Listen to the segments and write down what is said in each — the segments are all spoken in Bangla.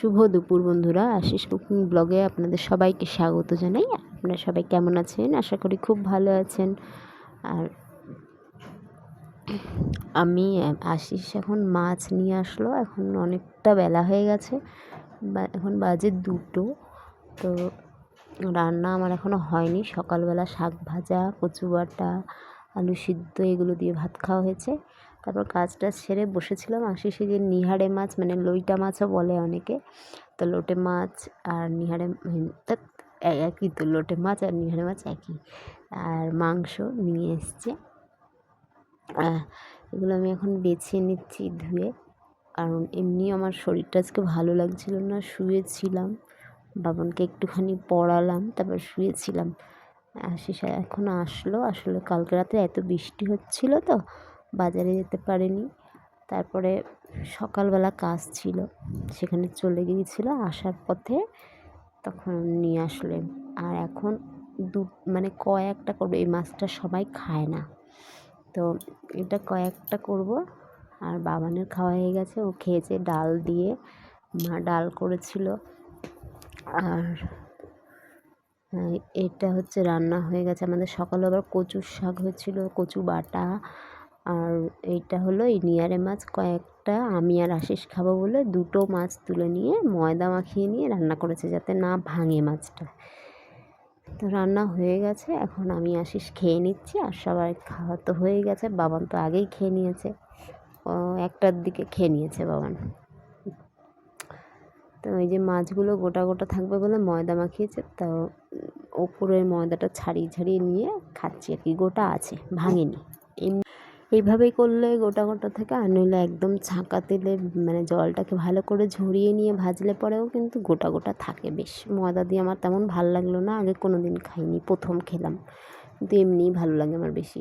শুভ দুপুর বন্ধুরা। আশিস কুকিং ব্লগে আপনাদের সবাইকে স্বাগত জানাই। আপনারা সবাই কেমন আছেন? আশা করি খুব ভালো আছেন। আর আমি, আশিস এখন মাছ নিয়ে আসলো। এখন অনেকটা বেলা হয়ে গেছে। এখন বাজে দুটো। তো রান্না আমার এখনও হয়নি। সকালবেলা শাক ভাজা, কচু বাটা আলু সিদ্ধ এগুলো দিয়ে ভাত খাওয়া হয়েছে। তারপর কাজটা সেরে বসেছিলাম। আশিসে যে নিহারে মাছ মানে লইটা মাছও বলে অনেকে। তো লোটে মাছ আর নিহারে একই তো, লোটে মাছ আর নিহারে মাছ একই। আর মাংস নিয়ে এসছে। এগুলো আমি এখন বেছে নিচ্ছি ধুয়ে। কারণ এমনি আমার শরীরটা আজকে ভালো লাগছিল না, শুয়েছিলাম। বাবনকে একটুখানি পড়ালাম, তারপর শুয়েছিলাম। আশিস এখন আসলো। আসলে কালকে রাতে এত বৃষ্টি হচ্ছিল তো, বাজারে যেতে পারেনি। তারপরে সকালবেলা কাজ ছিল, সেখানে চলে গিয়েছিল আসার পথে তখন নিয়ে আসলে। আর এখন দু মানে কয়েকটা করব, এই মাছটা সবাই খায় না। তো এটা কয়েকটা করব। আর বাবানের খাওয়া হয়ে গেছে, ও খেয়েছে ডাল দিয়ে, মা ডাল করেছিল। আর এটা হচ্ছে রান্না হয়ে গেছে। আমাদের সকালে আবার কচুর শাক হয়েছিল, কচু বাটা আর এইটা হলো এই নিয়ারে মাছ। কয়েকটা আমি আর আশিস খাব বলে দুটো মাছ তুলে নিয়ে ময়দা মাখিয়ে নিয়ে রান্না করেছে যাতে না ভাঙে মাছটা। তো রান্না হয়ে গেছে, এখন আমি আশিস খেয়ে নিচ্ছি আর সবাই খাওয়া তো হয়ে গেছে। বাবান তো আগেই খেয়ে নিয়েছে। একটার দিকে খেয়ে নিয়েছে বাবান। তো এই যে মাছগুলো গোটা গোটা থাকবে বলে ময়দা মাখিয়েছে, তো ওপরের ময়দাটা ছাড়িয়ে ছাড়িয়ে নিয়ে খাচ্ছি আর কি। গোটা আছে, ভাঙেনি। এমনি এইভাবেই করলে গোটা গোটা থেকে। আর নইলে একদম ছাঁকা তেলে মানে জলটাকে ভালো করে ঝরিয়ে নিয়ে ভাজলে পরেও কিন্তু গোটা গোটা থাকে বেশ। ময়দা দিয়ে আমার তেমন ভালো লাগল না, আগে কোনো দিন খাইনি, প্রথম খেলাম। কিন্তু এমনিই ভালো লাগে আমার বেশি।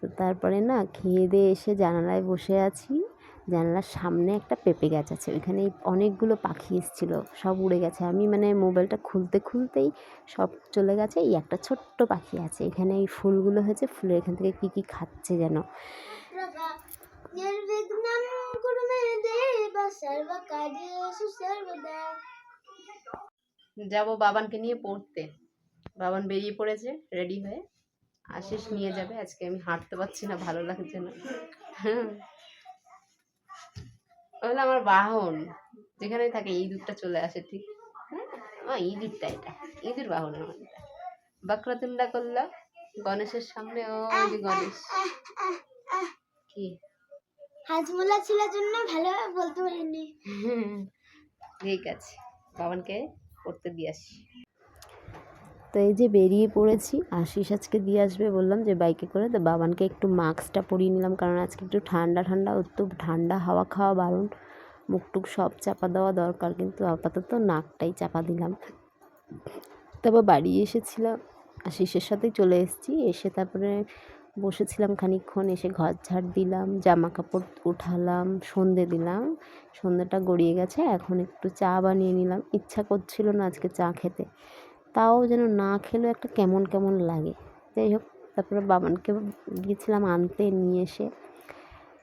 তো তারপরে না, খেয়ে দিয়ে এসে জানালায় বসে আছি। জানলার সামনে একটা পেঁপে গাছ আছে। ওইখানে অনেকগুলো পাখি এসেছিল, সব উড়ে গেছে। আমি মানে মোবাইলটা খুলতে খুলতেই সব চলে গেছে। এই একটা ছোট্ট পাখি আছে। এখানে এই ফুলগুলো হয়েছে, ফুলের এখান থেকে কী কী খাচ্ছে যেন। যাব বাবানকে নিয়ে পড়তে। বাবান বেরিয়ে পড়েছে রেডি হয়ে। আশিস নিয়ে যাবে। আজকে আমি হাঁটতে পারছি না, ভালো লাগছে না। হ্যাঁ হলো আমার বাহন যেখানে থাকে ইঁদুরটা চলে আসে ঠিক? হ্যাঁ? ইঁদুরটা এটা ইঁদুর বাহন আমার করল গণেশের সামনে ও যে গণেশ। কি? হাজমোলা ছিলার জন্য ভালোভাবে বলতে পারিনি। ঠিক আছে বাবানকে পড়তে দিয়ে আসি। তো এই যে বেরিয়ে পড়েছি, আশিস আজকে দিয়ে আসবে, বললাম যে বাইকে করে, তো বাবানকে একটু মাস্কটা পরিয়ে নিলাম, কারণ আজকে একটু ঠান্ডা ঠান্ডা একটু ঠান্ডা হাওয়া খাওয়া বারণ। মুখ টুক সব চাপা দেওয়া দরকার, কিন্তু আপাতত নাকটাই চাপা দিলাম। তারপর বাড়ি এসেছিলাম আশিসের সাথেই চলে এসেছি, এসে তারপরে বসেছিলাম খানিকক্ষণ, এসে ঘর ঝাড় দিলাম জামা কাপড় উঠালাম, সন্ধে দিলাম সন্ধ্যাটা গড়িয়ে গেছে, এখন একটু চা বানিয়ে নিলাম। ইচ্ছা করছিল না আজকে চা খেতে। তাও যেন না খেলেও একটা কেমন কেমন লাগে। যাই হোক, তারপরে বাবানকে গিয়েছিলাম আনতে নিয়ে এসে।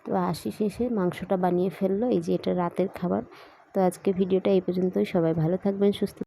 তো আসি এসে মাংসটা বানিয়ে ফেলল। এই যে এটা রাতের খাবার। তো আজকে ভিডিওটা এই পর্যন্তই। সবাই ভালো থাকবেন, সুস্থ